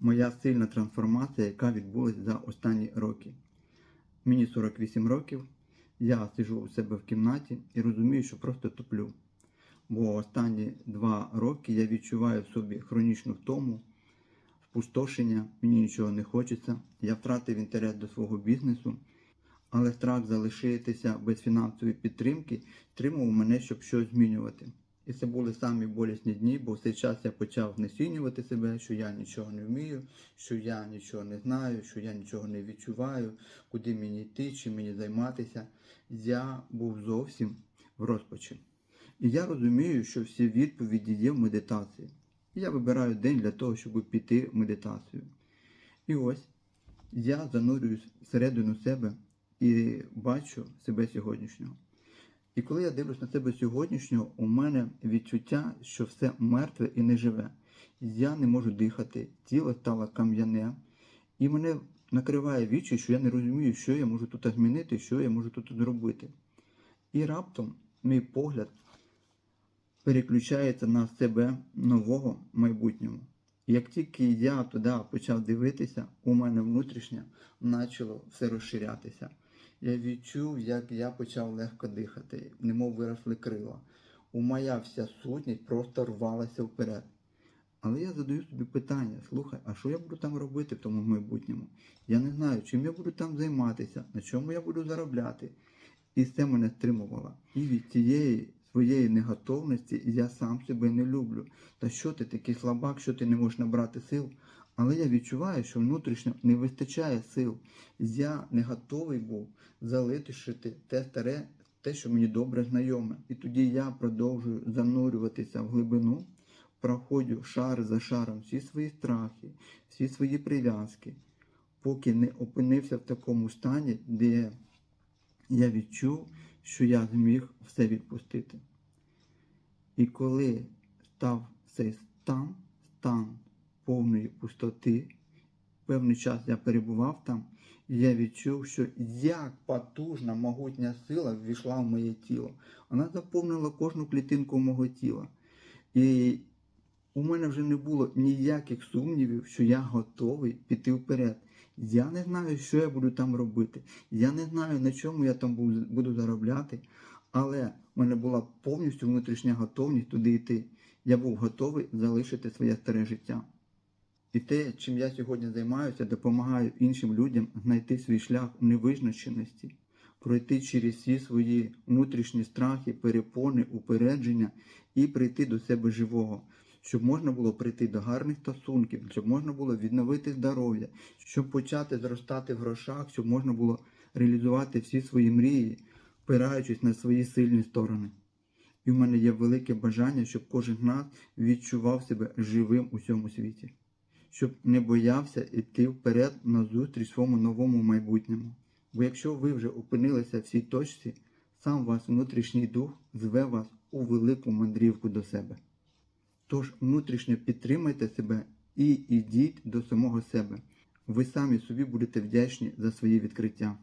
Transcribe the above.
моя сильна трансформація, яка відбулася за останні роки. Мені 48 років, я сиджу у себе в кімнаті і розумію, що просто топлю. Бо останні два роки я відчуваю в собі хронічну втому, спустошення, мені нічого не хочеться. Я втратив інтерес до свого бізнесу, але страх залишитися без фінансової підтримки стримував мене, щоб щось змінювати. І це були самі болісні дні, бо в цей час я почав знесінювати себе, що я нічого не вмію, що я нічого не знаю, що я нічого не відчуваю, куди мені йти, чим мені займатися. Я був зовсім в розпачі. І я розумію, що всі відповіді є в медитації. І я вибираю день для того, щоб піти в медитацію. І ось я занурююсь всередину себе і бачу себе сьогоднішнього. І коли я дивлюсь на себе сьогоднішнього, у мене відчуття, що все мертве і не живе. Я не можу дихати, тіло стало кам'яне, і мене накриває вічі, що я не розумію, що я можу тут змінити, що я можу тут зробити. І раптом мій погляд переключається на себе нового майбутнього. Як тільки я туди почав дивитися, у мене внутрішнє почало все розширятися. Я відчув, як я почав легко дихати, немов виросли крила. У моя вся сутність просто рвалася вперед. Але я задаю собі питання: слухай, а що я буду там робити в тому майбутньому? Я не знаю, чим я буду там займатися, на чому я буду заробляти. І це мене стримувало. І від цієї своєї неготовності я сам себе не люблю. Та що ти такий слабак, що ти не можеш набрати сил? Але я відчуваю, що внутрішньо не вистачає сил. Я не готовий був залишити те старе, те, що мені добре знайоме. І тоді я продовжую занурюватися в глибину, проходжу шар за шаром всі свої страхи, всі свої прив'язки, поки не опинився в такому стані, де я відчув, що я зміг все відпустити. І коли став цей стан, стан повної пустоти, певний час я перебував там, і я відчув, що як потужна могутня сила ввійшла в моє тіло. Вона заповнила кожну клітинку мого тіла. І у мене вже не було ніяких сумнівів, що я готовий піти вперед. Я не знаю, що я буду там робити. Я не знаю, на чому я там буду заробляти, але в мене була повністю внутрішня готовність туди йти. Я був готовий залишити своє старе життя. І те, чим я сьогодні займаюся, допомагаю іншим людям знайти свій шлях невизначеності, пройти через всі свої внутрішні страхи, перепони, упередження і прийти до себе живого, щоб можна було прийти до гарних стосунків, щоб можна було відновити здоров'я, щоб почати зростати в грошах, щоб можна було реалізувати всі свої мрії, опираючись на свої сильні сторони. І в мене є велике бажання, щоб кожен з нас відчував себе живим у цьому світі, щоб не боявся йти вперед назустріч своєму новому майбутньому. Бо якщо ви вже опинилися в цій точці, сам ваш внутрішній дух зве вас у велику мандрівку до себе. Тож внутрішньо підтримайте себе і йдіть до самого себе. Ви самі собі будете вдячні за свої відкриття.